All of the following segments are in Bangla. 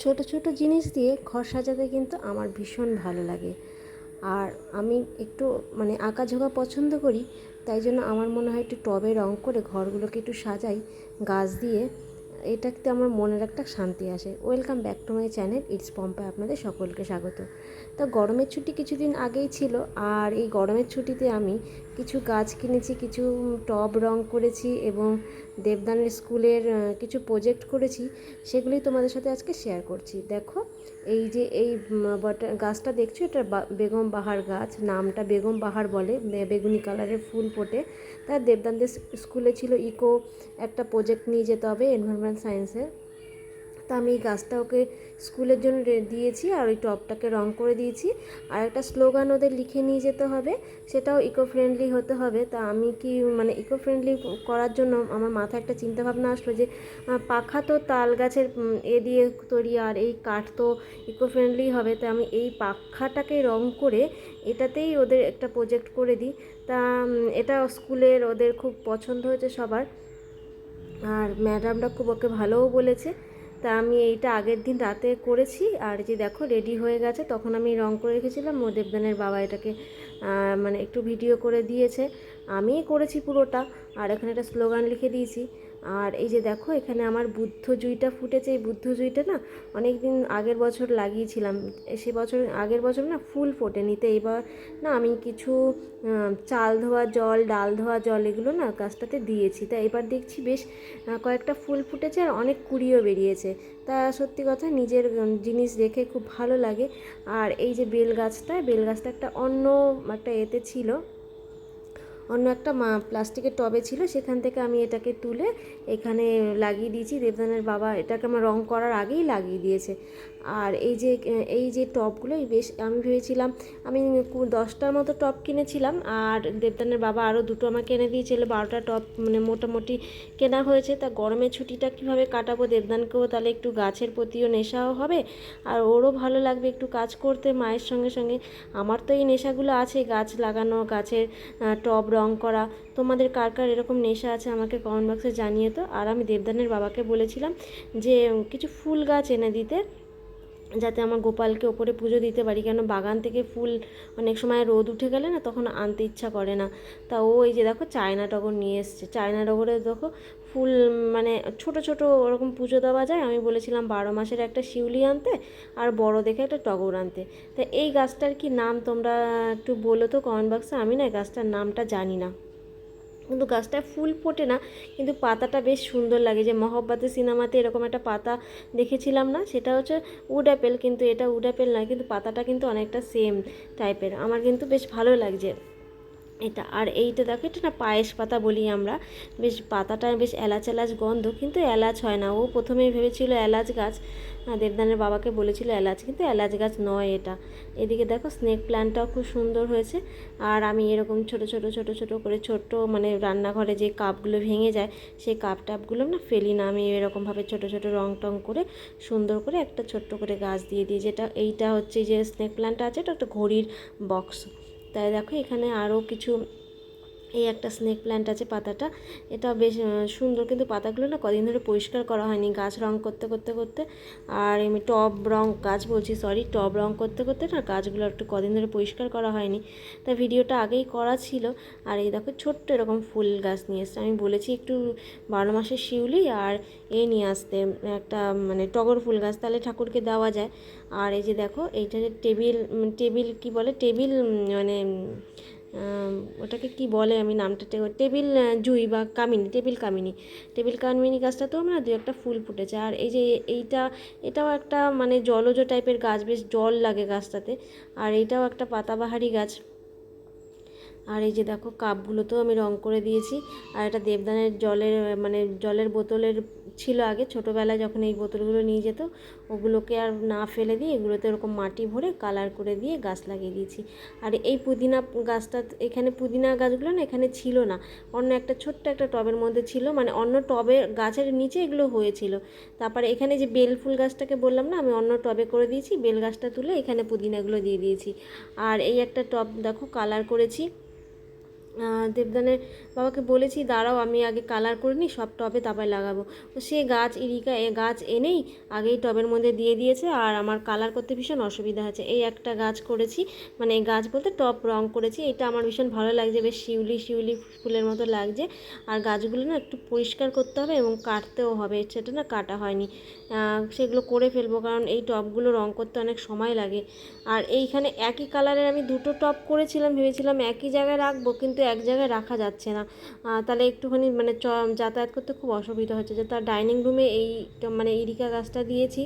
ছোট ছোট জিনিস দিয়ে ঘর সাজাতে কিন্তু আমার ভীষণ ভালো লাগে। আর আমি একটু মানে আঁকাঝোঁকা পছন্দ করি, তাই জন্য আমার মনে হয় একটু টবে রং করে ঘরগুলোকে একটু সাজাই, গাছ দিয়ে। এটাতে আমার মনের একটা শান্তি আসে। Welcome back to my channel it's পম্পায় আপনাদের সকলকে স্বাগত। তো গরমের ছুটি কিছুদিন আগেই ছিল, আর এই গরমের ছুটিতে আমি কিছু গাছ কিনেছি, কিছু টব রং করেছি এবং দেবদানের স্কুলের কিছু প্রজেক্ট করেছি সেগুলি তোমাদের সাথে আজকে শেয়ার করছি। দেখো এই যে এই বটা, গাছটা দেখছ? এটা বেগম বাহার গাছ। নামটা বেগম বাহার বলে। বেগুনি কালারের ফুল ফোটে। তার দেবদানদের স্কুলে ছিল ইকো, একটা প্রজেক্ট নিয়ে যেতে হবে এনভায়রনমেন্ট সায়েন্সের তা আমি এই গাছটা ওকে স্কুলের জন্য দিয়েছি আর ওই টবটাকে রং করে দিয়েছি। আর একটা স্লোগান ওদের লিখে নিয়ে যেতে হবে, সেটাও ইকো ফ্রেন্ডলি হতে হবে। তা আমি কি মানে ইকো ফ্রেন্ডলি করার জন্য আমার মাথায় একটা চিন্তা ভাবনা আসলো যে পাখা তো তাল গাছের এ দিয়ে তৈরি আর এই কাঠ তো ইকো ফ্রেন্ডলি হবে। তা আমি এই পাখাটাকে রং করে এটাতেই ওদের একটা প্রজেক্ট করে দিই। তা এটা স্কুলের ওদের খুব পছন্দ হয়েছে সবার। আর ম্যাডামরা খুব ওকে ভালোও বলেছে। তা আমি এইটা আগের দিন রাতে করেছি, আর যে দেখো রেডি হয়ে গেছে। তখন আমি রং করে রেখেছিলাম, ও দেবদানের বাবা এটাকে মানে একটু ভিডিও করে দিয়েছে। আমিই করেছি পুরোটা, আর এখানে একটা স্লোগান লিখে দিয়েছি আর এই যে দেখো, এখানে আমার বুদ্ধ জুইটা ফুটেছে। এই বুদ্ধ জুইটা না অনেক দিন আগের বছর লাগিয়েছিলাম। সে বছর, আগের বছর না ফুল ফোটেনি। তো এবার না আমি কিছু চাল ধোয়া জল, ডাল ধোয়া জল এগুলো না গাছটাতে দিয়েছি। তা এবার দেখছি বেশ কয়েকটা ফুল ফুটেছে আর অনেক কুড়িও বেরিয়েছে। তা সত্যি কথা নিজের জিনিস দেখে খুব ভালো লাগে। আর এই যে বেল গাছটা বেল গাছটা একটা অন্য একটা এতে ছিল। অন্য একটা প্লাস্টিকের টবে ছিল, সেখান থেকে আমি এটাকে তুলে এখানে লাগিয়ে দিয়েছি। দেবদানের বাবা এটাকে আমার রং করার আগেই লাগিয়ে দিয়েছে। আর এই যে এই যে টবগুলো বেশ, আমি ভেবেছিলাম, আমি দশটার মতো টব কিনেছিলাম আর দেবদানের বাবা আরও দুটো আমাকে এনে দিয়েছিল, বারোটা টব মানে মোটামুটি কেনা হয়েছে। তা গরমের ছুটিটা কীভাবে কাটাবো দেবদানকেও তাহলে একটু গাছের প্রতিও নেশাও হবে। আর ওরও ভালো লাগবে একটু কাজ করতে মায়ের সঙ্গে সঙ্গে। আমার তো এই নেশাগুলো আছে, গাছ লাগানো, গাছের টব রং করা। তোমাদের কার কার এরকম নেশা আছে আমাকে কমেন্ট বক্সে জানিয়ে তো আর আমি দেবদানের বাবাকে বলেছিলাম যে, কিছু ফুল গাছ এনে দিতে। যাতে আমার গোপালকে ওপরে পুজো দিতে পারি। কেন বাগান থেকে ফুল অনেক সময় রোদ উঠে গেলে না তখন আনতে ইচ্ছা করে না। তা ও এই যে দেখো চায়না টগর নিয়ে এসছে। চায়না টগরে দেখো ফুল মানে ছোট ছোট ওরকম পুজো দেওয়া যায়। আমি বলেছিলাম বারো মাসের একটা শিউলি আনতে আর বড় দেখে একটা টগর আনতে। তা এই গাছটার কি নাম তোমরা একটু বলো তো কমেন্ট বক্সে? আমি না গাছটার নামটা জানি না। কিন্তু গাছটায় ফুল ফোটে না, কিন্তু পাতাটা বেশ সুন্দর লাগে। যে মহব্বতের সিনেমাতে এরকম একটা পাতা দেখেছিলাম না, সেটা হচ্ছে উড অ্যাপেল, কিন্তু এটা উড অ্যাপেল নয়, কিন্তু পাতাটা কিন্তু অনেকটা সেম টাইপের আমার কিন্তু বেশ ভালো লাগছে। এটা, আর এইটা দেখো, এটা না পায়েস পাতা বলি আমরা। বেশ পাতাটা বেশ এলাচ এলাচ গন্ধ, কিন্তু এলাচ হয় না। ও প্রথমে ভেবেছিল এলাচ গাছ দেবদানের বাবাকে বলেছিল এলাচ, কিন্তু এলাচ গাছ নয় এটা। এদিকে দেখো স্নেক প্ল্যান্টটাও খুব সুন্দর হয়েছে। আর আমি এরকম ছোট ছোট ছোট ছোট করে ছোট্ট মানে রান্নাঘরে যে কাপগুলো ভেঙে যায়, সেই কাপ টাপগুলো না ফেলি না। আমি এরকমভাবে ছোট ছোট রং টং করে সুন্দর করে একটা ছোট্ট করে গাছ দিয়ে দিই, যেটা এইটা হচ্ছে যে স্নেক প্ল্যান্টটা আছে, এটা একটা ঘড়ির বক্স তাই দেখো এখানে আরও কিছু এই একটা স্নেক প্ল্যান্ট আছে পাতাটা। এটা বেশ সুন্দর কিন্তু পাতাগুলো না কদিন ধরে পরিষ্কার করা হয়নি। গাছ রং করতে করতে করতে আর এমনি টব রং গাছ বলছি সরি টব রং করতে করতে না গাছগুলো একটু কদিন ধরে পরিষ্কার করা হয়নি। তা ভিডিওটা আগেই করা ছিল। আর এই দেখো ছোট্ট এরকম ফুল গাছ নিয়ে এসছে। আমি বলেছি একটু বারো মাসের শিউলি আর এ নিয়ে আসতে, একটা মানে টগর ফুল গাছ তাহলে ঠাকুরকে দেওয়া যায়। আর এই যে দেখো এইটা যে টেবিল টেবিল কি বলে? টেবিল মানে ওটাকে কি বলে আমি নামটাতে টেবিল জুই বা কামিনী, টেবিল কামিনী। টেবিল কামিনী গাছটাতেও না দু একটা ফুল ফুটেছে। আর এই যে এইটা, এটাও একটা মানে জলজ টাইপের গাছ, বেশ জল লাগে গাছটাতে। আর এইটাও একটা পাতাবাহারি গাছ। আর এই যে দেখো কাপগুলোতেও আমি রং করে দিয়েছি। আর এটা দেবদানের জলের মানে জলের বোতলের ছিল আগে, ছোটোবেলায় যখন এই বোতলগুলো নিয়ে যেত ওগুলোকে আর না ফেলে দিয়ে এগুলোতে ওরকম মাটি ভরে কালার করে দিয়ে গাছ লাগিয়ে দিয়েছি। আর এই পুদিনা গাছটা এখানে পুদিনা গাছগুলো না এখানে ছিল না। অন্য একটা ছোট্ট একটা টবের মধ্যে ছিল মানে অন্য টবে গাছের নিচে এগুলো হয়েছিল। তারপরে এখানে যে বেল ফুল গাছটাকে বললাম না, আমি অন্য টবে করে দিয়েছি, বেল গাছটা তুলে এখানে পুদিনাগুলো দিয়ে দিয়েছি। আর এই একটা টব দেখো কালার করেছি। দেবদানের বাবাকে বলেছি, দাঁড়াও, আমি আগে কালার করে নিই, সব টবে তারপরে লাগাবো। তো সে গাছ ইরিকা, এ গাছ এনেই আগেই টবের মধ্যে দিয়ে দিয়েছে আর আমার কালার করতে ভীষণ অসুবিধা হচ্ছে এই একটা গাছ করেছি মানে এই গাছ বলতে টপ রং করেছি, এটা আমার ভীষণ ভালো লাগছে, বেশ শিউলি শিউলি ফুলের মতো লাগছে। আর গাছগুলো না একটু পরিষ্কার করতে হবে এবং কাটতেও হবে সেটা না কাটা হয়নি। সেগুলো করে ফেলব, কারণ এই টবগুলো রং করতে অনেক সময় লাগে। আর এইখানে একই কালারের আমি দুটো টপ করেছিলাম, ভেবেছিলাম একই জায়গায় রাখব, কিন্তু এক জায়গায় রাখা যাচ্ছে না। তাহলে একটুখানি মানে যাতায়াত করতে খুব অসুবিধা হচ্ছে। যে তার ডাইনিং রুমে এই মানে ইরিকা গাছটা দিয়েছি।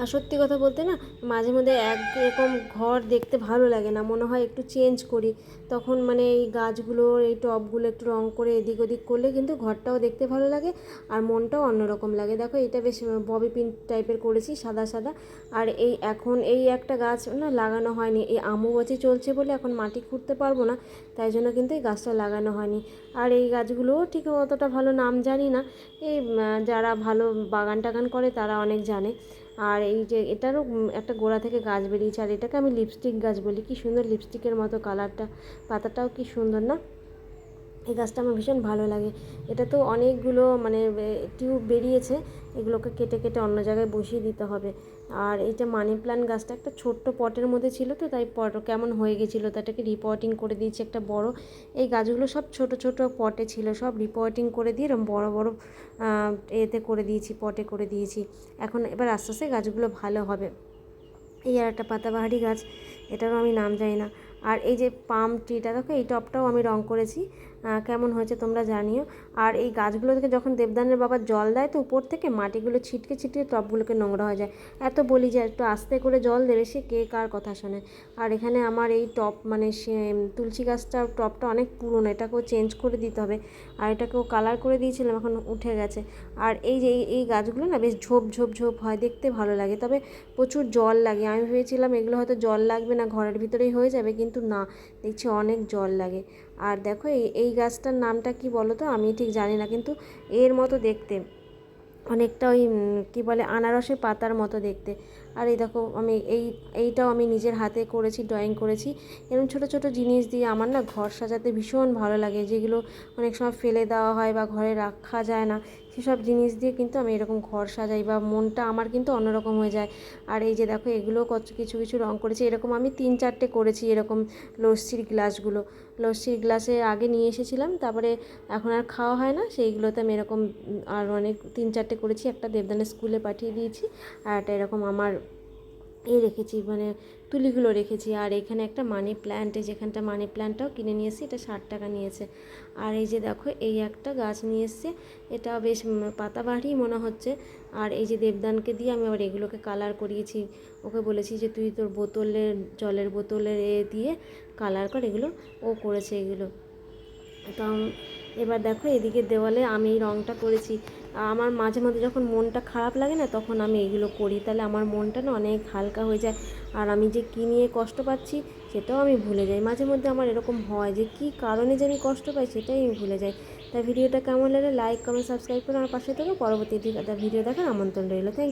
আর সত্যি কথা বলতে না, মাঝে মধ্যে একরকম ঘর দেখতে ভালো লাগে না, মনে হয় একটু চেঞ্জ করি। তখন মানে এই গাছগুলো, এই টবগুলো একটু রং করে এদিক ওদিক করলে কিন্তু ঘরটাও দেখতে ভালো লাগে আর মনটাও অন্যরকম লাগে। দেখো, এটা বেশ ববি পিন টাইপের করেছি, সাদা সাদা। আর এই এখন এই একটা গাছ না লাগানো হয়নি, এই আমুবাচি চলছে বলে এখন মাটি খুঁড়তে পারব না, তাই জন্য কিন্তু এই গাছটা লাগানো হয়নি। আর এই গাছগুলোও ঠিক অতটা ভালো নাম জানি না, এই যারা ভালো বাগান টাগান করে তারা অনেক জানে। আর এই যে এটারও একটা গোড়া থেকে গাছ বেরিয়েছে, আর এটাকে আমি লিপস্টিক গাছ বলি। কি সুন্দর লিপস্টিকের মতো কালারটা পাতাটাও কি সুন্দর না? এই গাছটা আমার ভীষণ ভালো লাগে। এটা তো অনেকগুলো মানে টিউব বেরিয়েছে। এগুলোকে কেটে কেটে অন্য জায়গায় বসিয়ে দিতে হবে। আর এই যে মানি প্ল্যান্ট গাছটা একটা ছোট্ট পটের মধ্যে ছিল তো, তাই পট কেমন হয়ে গেছিল তাটাকে রিপোর্টিং করে দিয়েছি একটা বড়। এই গাছগুলো সব ছোট ছোট পটে ছিল, সব রিপোর্টিং করে দিয়ে এরকম বড় বড় এতে করে দিয়েছি, পটে করে দিয়েছি। এখন এবার আস্তে আস্তে গাছগুলো ভালো হবে। এই আর একটা পাতাবাহারি গাছ, এটারও আমি নাম জানি না। আর এই যে পাম ট্রিটা দেখো এই টপটাও আমি রং করেছি। কেমন হয়েছে তোমরা জানিও। আর এই গাছগুলো থেকে যখন দেবদানের বাবা জল দেয়, তো উপর থেকে মাটিগুলো ছিটকে ছিটকে টপগুলোকে নোংরা হয়ে যায়। এত বলি যে একটু আস্তে করে জল দেবে, সে কে কার কথা শোনে। আর এখানে আমার এই টপ মানে সে তুলসী গাছটার টপটা অনেক পুরনো, এটাকেও চেঞ্জ করে দিতে হবে। আর এটাকেও কালার করে দিয়েছিলাম, এখন উঠে গেছে। আর এই যে এই গাছগুলো না বেশ ঝোপ ঝোপ ঝোপ হয়, দেখতে ভালো লাগে। তবে প্রচুর জল লাগে। আমি ভেবেছিলাম এগুলো হয়তো জল লাগবে না, ঘরের ভিতরেই হয়ে যাবে, কিন্তু না, দেখছি অনেক জল লাগে। আর দেখো এই এই গাছটার নামটা কি বলো তো আমি ঠিক জানি না, কিন্তু এর মতো দেখতে। অনেকটা ওই কী বলে, আনারসের পাতার মতো দেখতে। আর এই দেখো, আমি এই, এইটাও আমি নিজের হাতে করেছি ড্রয়িং করেছি। এরকম ছোট ছোট জিনিস দিয়ে আমার না ঘর সাজাতে ভীষণ ভালো লাগে, যেগুলো অনেক সময় ফেলে দেওয়া হয় বা ঘরে রাখা যায় না, সেসব জিনিস দিয়ে কিন্তু আমি এরকম ঘর সাজাই বা মনটা আমার কিন্তু অন্যরকম হয়ে যায়। আর এই যে দেখো, এগুলো কত কিছু কিছু রং করেছি, এরকম আমি তিন চারটে করেছি এরকম লস্যির গ্লাসগুলো। লস্যির গ্লাসে আগে নিয়ে এসেছিলাম, তারপরে এখন আর খাওয়া হয় না, সেইগুলোতে আমি এরকম আর অনেক, তিন চারটে করেছি, একটা দেবদানের স্কুলে পাঠিয়ে দিয়েছি, আর এরকম আমার এই রেখেছি মানে তুলিগুলো রেখেছি। আর এখানে একটা মানি প্ল্যান্ট এই যেখানটা মানি প্ল্যান্টটাও কিনে নিয়ে এসেছি এটা ষাট টাকা নিয়েছে। আর এই যে দেখো এই একটা গাছ নিয়ে এসছে এটা বেশ উম, পাতাবাহারি মনে হচ্ছে। আর এই যে দেবদানকে দিয়ে আমি আবার এগুলোকে কালার করিয়েছি। ওকে বলেছি যে তুই তোর বোতলের জলের বোতলের এ দিয়ে কালার কর এগুলো ও করেছে এগুলো। তো এবার দেখো এদিকে দেওয়ালে আমি এই রঙটা করেছি। আমার মাঝে মাঝে যখন মনটা খারাপ লাগে না, তখন আমি এগুলো করি। তাহলে আমার মনটা না অনেক হালকা হয়ে যায়। আর আমি যে কী নিয়ে কষ্ট পাচ্ছি, সেটাও আমি ভুলে যাই। মাঝে মধ্যে আমার এরকম হয় যে, কী কারণে যে আমি কষ্ট পাই, সেটাই আমি ভুলে যাই। তাই ভিডিওটা কেমন লাগলে লাইক কমেন্ট সাবস্ক্রাইব করে আমার পাশে থেকে পরবর্তী ভিডিও দেখার আমন্ত্রণ রইল। থ্যাংক